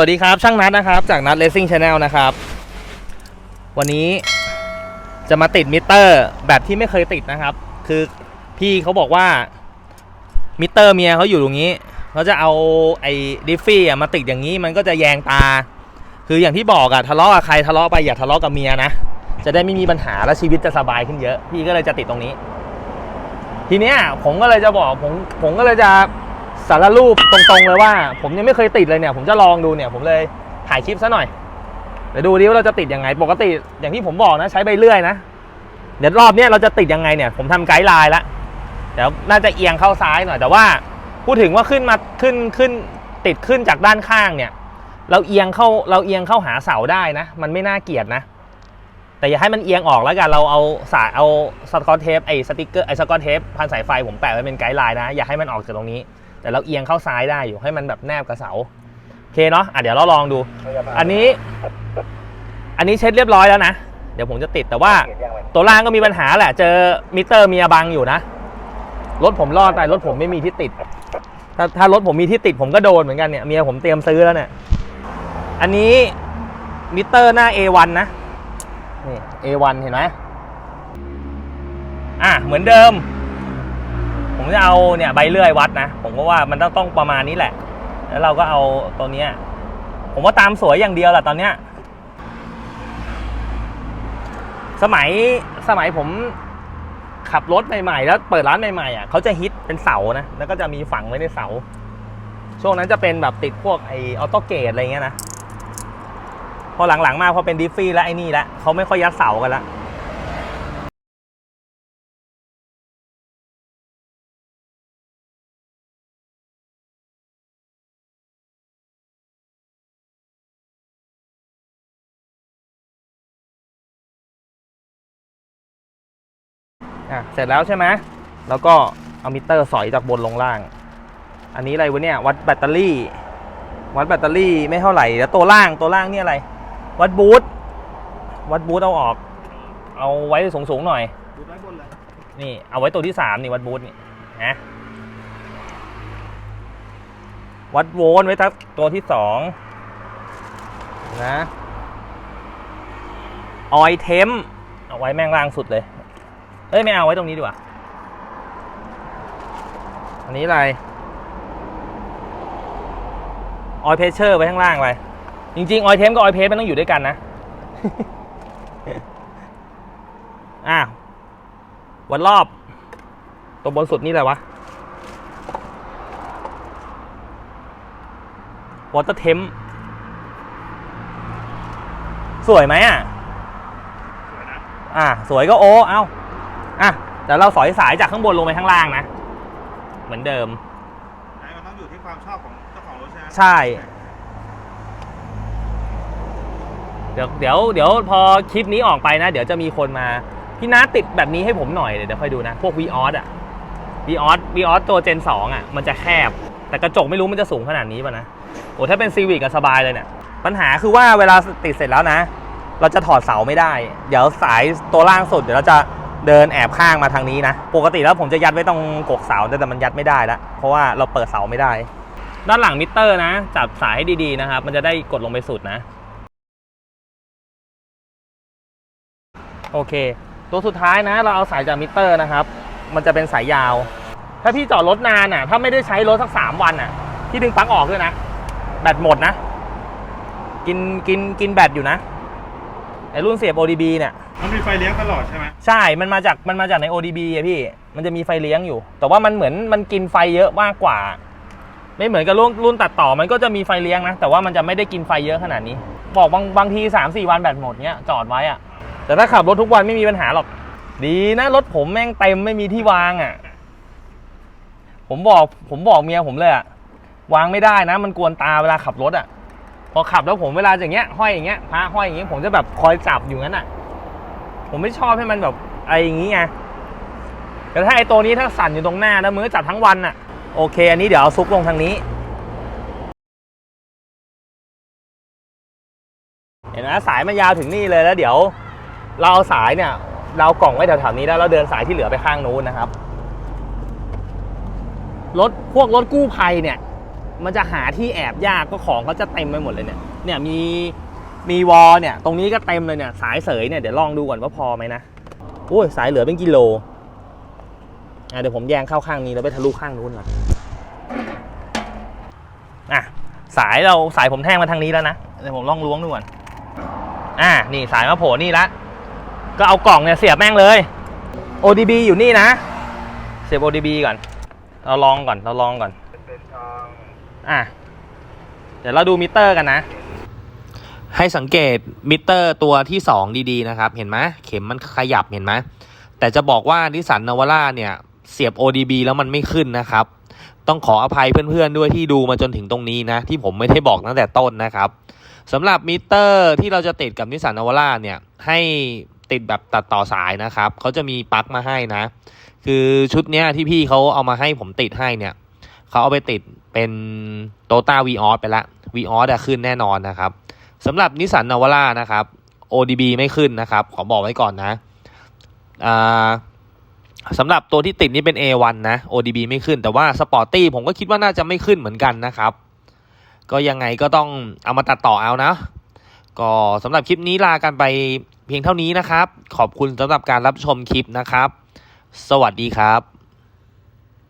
สวัสดีครับ ช่างนัดนะครับ จากนัดเลสซิ่งชาแนลนะครับ วันนี้จะมาติดมิเตอร์แบบที่ไม่เคยติดนะครับ คือพี่เขาบอกว่ามิเตอร์เมียเขาอยู่ตรงนี้เขาจะเอาไอ้ดิฟฟี่มาติดอย่างนี้มันก็จะแยงตา คืออย่างที่บอกอะทะเลาะกับใครทะเลาะไปอย่าทะเลาะกับเมียนะจะได้ไม่มีปัญหาและชีวิตจะสบายขึ้นเยอะ พี่ก็เลยจะติดตรงนี้ ทีเนี้ยผมก็เลยจะบอกผมผมก็เลยจะ สารรูปตรงๆเลยว่า ผมยังไม่เคยติดเลยเนี่ย ผมจะลองดูเนี่ย ผมเลยถ่ายคลิปซะหน่อยเดี๋ยวดูดิว่าเราจะติดยังไง ปกติอย่างที่ผมบอกนะ ใช้ใบเลื่อยนะ เดี๋ยวรอบเนี้ยเราจะติดยังไงเนี่ย ผมทำไกด์ไลน์แล้วเดี๋ยวน่าจะเอียงเข้าซ้ายหน่อย แต่ว่าพูดถึงว่าขึ้นมาขึ้นขึ้นติดขึ้นจากด้านข้างเนี่ย เราเอียงเข้าเราเอียงเข้าหาเสาได้นะ มันไม่น่าเกลียดนะ แต่อย่าให้มันเอียงออกแล้วกันเราเอาสายเอาสกอตเทปไอ้สติกเกอร์ไอ้สกอตเทปพันสายไฟผมแปะไว้เป็นไกด์ไลน์นะอย่าให้มันออกจากตรงนี้ แต่เราเอียงเข้าซ้ายได้อยู่ให้มันแบบแนบกับเสาโอเคเนาะอะเดี๋ยวเราลองดู อันนี้ อันนี้เช็ดเรียบร้อยแล้วนะ เดี๋ยวผมจะติดแต่ว่าตัวล่างก็มีปัญหาแหละ เจอมิเตอร์เมียบังอยู่นะ รถผมรอดไปรถผมไม่มีที่ติด ถ้าถ้ารถผมมีที่ติดผมก็โดนเหมือนกันเนี่ยเมียผมเตรียมซื้อแล้วเนี่ยอันนี้มิเตอร์หน้า A1 นะนี่ A1 เห็นไหมอะเหมือนเดิมผม จะเอาเนี่ยใบเลื่อยวัดนะ ผมก็ว่ามันต้องต้องประมาณนี้แหละ แล้วเราก็เอาตัวเนี้ย ผมว่าตามสวยอย่างเดียวแหละตอนเนี้ย สมัยสมัยผมขับรถใหม่ๆ แล้วเปิดร้านใหม่ๆอะเขาจะฮิตเป็นเสานะ แล้วก็จะมีฝังไว้ในเสา ช่วงนั้นจะเป็นแบบติดพวกไอออโต้เกตอะไรเงี้ยนะ พอหลังๆมาพอเป็นดิฟฟี่แล้วไอ้นี่แล้วเขาไม่ค่อยยัดเสากันละ อะเสร็จแล้วใช่ไหมแล้วก็เอามิเตอร์สอยจากบนลงล่าง อันนี้อะไรวะเนี่ยวัดแบตเตอรี่ วัดแบตเตอรี่ไม่เท่าไหร่แล้วตัวล่างตัวล่างนี่อะไร วัดบูทวัดบูทเอาออก เอาไว้สูงสูงๆหน่อยดูด้านบนเลยนี่เอาไว้ตัวที่สามนี่วัดบูทนี่นะวัดโวลต์ไว้ทักตัวที่สองนะออยเทมเอาไว้แม่งล่างสุดเลย เอ้ยไม่เอาไว้ตรงนี้ดีกว่า อันนี้อะไรออยเพชเชอร์ไว้ข้างล่างไปจริงๆออยเทมกับออยเพสมันต้องอยู่ด้วยกันนะอะวัดรอบ ตัวบนสุดนี่อะไรวะวอเตอร์เทมสวยไหมอะสวยนะอะ สวยก็โอ้ เอ้า อะแต่เราสอยสายจากข้างบนลงไปข้างล่างนะ เหมือนเดิมไหนมันต้องอยู่ที่ความชอบของเจ้าของรถใช่ไหมใช่ เดี๋ยวเดี๋ยวเดี๋ยวพอคลิปนี้ออกไปนะ เดี๋ยวจะมีคนมา พี่นัทติดแบบนี้ให้ผมหน่อยเดี๋ยวเดี๋ยวค่อยดูนะ พวก v ีออสอะ v ีออส v ีออสตัวเจน 2อะมันจะแคบ แต่กระจกไม่รู้มันจะสูงขนาดนี้ป่ะนะ โอ้ถ้าเป็นซีวิกก็สบายเลยเนี่ย ปัญหาคือว่าเวลาติดเสร็จแล้วนะ เราจะถอดเสาไม่ได้ เดี๋ยวสายตัวล่างสุดเดี๋ยวเราจะ เดินแอบข้างมาทางนี้นะ ปกติแล้วผมจะยัดไว้ตรงกกเสาแต่มันยัดไม่ได้แล้วเพราะว่าเราเปิดเสาไม่ได้ ด้านหลังมิเตอร์นะ จับสายให้ดีๆนะครับ มันจะได้กดลงไปสุดนะ โอเค ตัวสุดท้ายนะ เราเอาสายจากมิเตอร์นะครับ มันจะเป็นสายยาว ถ้าพี่จอดรถนานอะ ถ้าไม่ได้ใช้รถสักสามวันอะ พี่ดึงปลั๊กออกด้วยนะ แบตหมดนะ กินกินกินแบตอยู่นะ ไอรุ่นเสียบ ODB เนี่ย มันมีไฟเลี้ยงตลอดใช่ไหมใช่ มันมาจาก มันมาจากใน ODB อะพี่ มันจะมีไฟเลี้ยงอยู่ แต่ว่ามันเหมือน มันกินไฟเยอะมากกว่า ไม่เหมือนกับรุ่นรุ่นตัดต่อ มันก็จะมีไฟเลี้ยงนะ แต่ว่ามันจะไม่ได้กินไฟเยอะขนาดนี้ บอกบางบางที3 4 วันแบตหมดเนี้ยจอดไว้อะแต่ถ้าขับรถทุกวันไม่มีปัญหาหรอก ดีนะรถผมแม่งเต็มไม่มีที่วางอะผมบอก ผมบอกเมียผมเลยอะวางไม่ได้นะ มันกวนตาเวลาขับรถอะ พอขับแล้วผมเวลาอย่างเงี้ยห้อยอย่างเงี้ยพาห้อยอย่างเงี้ยผมจะแบบคอยจับอยู่งั้นอะผมไม่ชอบให้มันแบบไออย่างงี้ไงแต่ถ้าไอ้ตัวนี้ถ้าสั่นอยู่ตรงหน้าแล้วมือจับทั้งวันน่ะ โอเค อันนี้เดี๋ยวเอาซุกลงทางนี้ เห็นไหมสายมันยาวถึงนี่เลยแล้วเดี๋ยว เราเอาสายเนี่ย เรากล่องไว้แถวๆนี้แล้วเราเดินสายที่เหลือไปข้างนู้นนะครับรถพวกรถกู้ภัยเนี่ย มันจะหาที่แอบยากก็ของเขาจะเต็มไปหมดเลยเนี่ยเนี่ยมีมีวอลเนี่ย ตรงนี้ก็เต็มเลยเนี่ย สายเสยเนี่ยเดี๋ยวลองดูก่อนว่าพอไหมนะโอ้ยสายเหลือเป็นกิโลอะเดี๋ยวผมแยงเข้าข้างนี้แล้วไปทะลุข้างนู้นก่อนอะสายเราสายผมแท่งมาทางนี้แล้วนะเดี๋ยวผมลองล้วงดูก่อนอะนี่สายมาโผล่นี่ละก็เอากล่องเนี่ยเสียบแม่งเลย ODB อยู่นี่นะ เสียบ ODB ก่อน เราลองก่อนเราลองก่อนเป็นทาง อะเดี๋ยวเราดูมิเตอร์กันนะ ให้สังเกตมิเตอร์ตัวที่2ดีๆนะครับ เห็นไหมเข็มมันขยับเห็นไหมแต่จะบอกว่านิสันนาวาร่าเนี่ยเสียบ ODB แล้วมันไม่ขึ้นนะครับ ต้องขออภัยเพื่อนๆด้วยที่ดูมาจนถึงตรงนี้นะ ที่ผมไม่ได้บอกตั้งแต่ต้นนะครับสำหรับมิเตอร์ที่เราจะติดกับนิสสันนาวาร่าเนี่ยให้ติดแบบตัดต่อสายนะครับเขาจะมีปลั๊กมาให้นะ คือชุดเนี้ยที่พี่เขาเอามาให้ผมติดให้เนี่ยเขาเอาไปติด เป็นโตต้าวีออสไปละวีออสขึ้นแน่นอนนะครับสำหรับนิสสันนาวาร่านะครับ ODB ไม่ขึ้นนะครับ ขอบอกไว้ก่อนนะสำหรับตัวที่ติดนี่เป็น A1 นะ ODB ไม่ขึ้น แต่ว่าสปอร์ตี้ผมก็คิดว่าน่าจะไม่ขึ้นเหมือนกันนะครับ ก็ยังไงก็ต้องเอามาตัดต่อเอานะ ก็สำหรับคลิปนี้ลากันไปเพียงเท่านี้นะครับ ขอบคุณสำหรับการรับชมคลิปนะครับ สวัสดีครับ